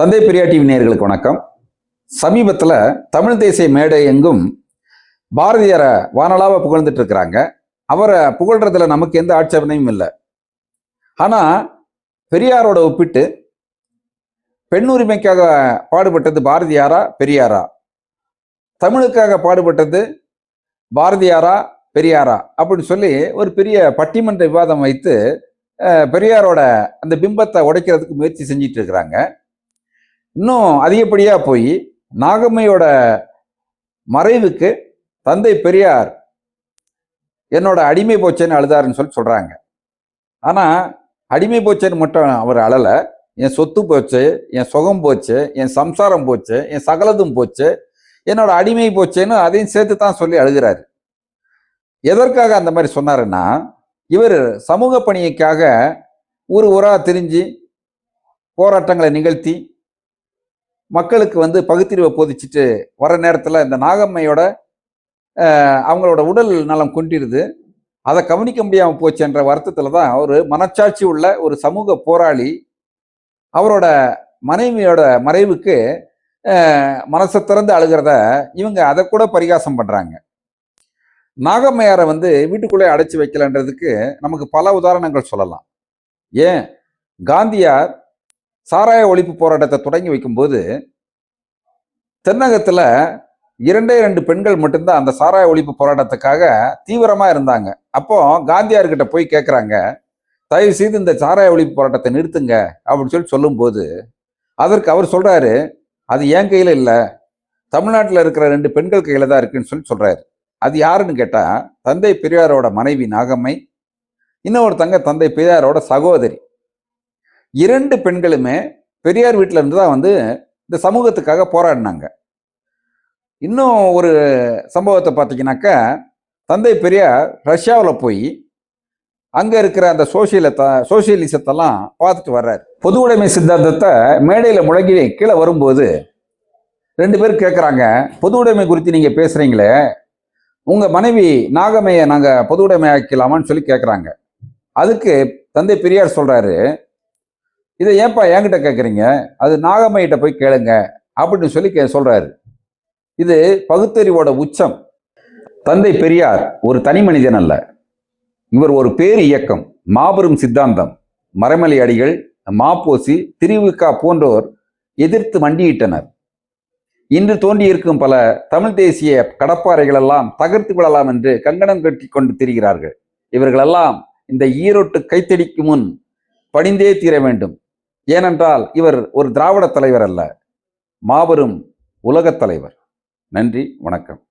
தந்தை பெரியார் டிவி நேர்களுக்கு வணக்கம். சமீபத்தில் தமிழ் தேசிய மேடை எங்கும் பாரதியாரை வானலாவ புகழ்ந்துட்டு இருக்கிறாங்க. அவரை புகழ்றதுல நமக்கு எந்த ஆட்சேபனையும் இல்லை. ஆனால் பெரியாரோட ஒப்பிட்டு பெண் உரிமைக்காக பாடுபட்டது பாரதியாரா பெரியாரா? தமிழுக்காக பாடுபட்டது பாரதியாரா பெரியாரா? அப்படின்னு சொல்லி ஒரு பெரிய பட்டிமன்ற விவாதம் வைத்து பெரியாரோட அந்த பிம்பத்தை உடைக்கிறதுக்கு முயற்சி செஞ்சிட்டு இருக்கிறாங்க. இன்னும் அதிகப்படியாக போய் நாகம்மையோட மறைவுக்கு தந்தை பெரியார் என்னோட அடிமை போச்சேன்னு அழுதாருன்னு சொல்லி சொல்கிறாங்க ஆனால் அடிமை போச்சேன்னு மட்டும் அவர் அழலை. என் சொத்து போச்சு என் சுகம் போச்சு என் சம்சாரம் போச்சு என் சகலதும் போச்சு. என்னோட அடிமை போச்சேன்னு அதையும் சேர்த்து தான் சொல்லி அழுகிறாரு. எதற்காக அந்த மாதிரி சொன்னாருன்னா இவர் சமூக பணிக்காக ஊர் ஊராக திரிஞ்சு போராட்டங்களை நிகழ்த்தி மக்களுக்கு வந்து பகுத்தறிவை போதிச்சுட்டு வர நேரத்தில் இந்த நாகம்மையோட அவங்களோட உடல் நலம் கொண்டிருது. அதை கவனிக்க முடியாமல் போச்சுன்ற வருத்தத்தில் தான் அவர் மனச்சாட்சி உள்ள ஒரு சமூக போராளி அவரோட மனைவியோட மறைவுக்கு மனசை திறந்து அழுகிறத இவங்க அதை கூட பரிகாசம் பண்ணுறாங்க நாகம்மையாரை வந்து வீட்டுக்குள்ளே அடைச்சி வைக்கலன்றதுக்கு நமக்கு பல உதாரணங்கள் சொல்லலாம். ஏன்? காந்தியார் சாராய ஒழிப்பு போராட்டத்தை தொடங்கி வைக்கும்போது தென்னகத்தில் இரண்டே ரெண்டு பெண்கள் மட்டும்தான் அந்த சாராய ஒழிப்பு போராட்டத்துக்காக தீவிரமாக இருந்தாங்க. அப்போ காந்தியார்கிட்ட போய் கேட்குறாங்க தயவு செய்து இந்த சாராய ஒழிப்பு போராட்டத்தை நிறுத்துங்க அப்படின்னு சொல்லி சொல்லும்போது அதற்கு அவர் சொல்கிறாரு அது என் கையில் இல்லை. தமிழ்நாட்டில் இருக்கிற ரெண்டு பெண்கள் கையில் தான் இருக்குன்னு சொல்லி சொல்கிறாரு அது யாருன்னு கேட்டால் தந்தை பெரியாரோட மனைவி நாகம்மை இன்னொருத்தங்க தந்தை பெரியாரோட சகோதரி. இரண்டு பெண்களுமே பெரியார் வீட்டில் இருந்து தான் வந்து இந்த சமூகத்துக்காக போராடினாங்க. இன்னும் ஒரு சம்பவத்தை பார்த்தீங்கன்னாக்கா தந்தை பெரியார் ரஷ்யாவில் போய் அங்கே இருக்கிற அந்த சோசியலத்தை சோசியலிசத்தெல்லாம் பார்த்துட்டு வர்றாரு. பொது உடைமை சித்தாந்தத்தை மேடையில் முழங்கி கீழே வரும்போது ரெண்டு பேர் கேட்குறாங்க பொது உடைமை குறித்து நீங்கள் பேசுகிறீங்களே உங்கள் மனைவி நாகமையை நாங்கள் பொது உடைமை ஆக்கலாமான்னு சொல்லி கேட்குறாங்க அதுக்கு தந்தை பெரியார் சொல்கிறாரு இதை ஏன்பா என்கிட்ட கேட்குறீங்க அது நாகம்மையிட்ட போய் கேளுங்க. அப்படின்னு சொல்லி கே சொல்கிறாரு இது பகுத்தறிவோட உச்சம். தந்தை பெரியார் ஒரு தனி மனிதன் அல்ல. இவர் ஒரு பேர் இயக்கம் மாபெரும் சித்தாந்தம். மறைமலை அடிகள் மாப்போசி திருவிக்கா போன்றோர் எதிர்த்து மண்டியிட்டனர். இன்று தோன்றியிருக்கும் பல தமிழ் தேசிய கடப்பாறைகளெல்லாம் தகர்த்து விடலாம் என்று கங்கணம் கட்டி கொண்டு திரிகிறார்கள். இவர்களெல்லாம் இந்த ஈரோட்டு கைத்தடிக்கு முன் பணிந்தே தீர வேண்டும். ஏனென்றால் இவர் ஒரு திராவிட தலைவர் அல்ல மாபெரும் உலகத் தலைவர். நன்றி வணக்கம்.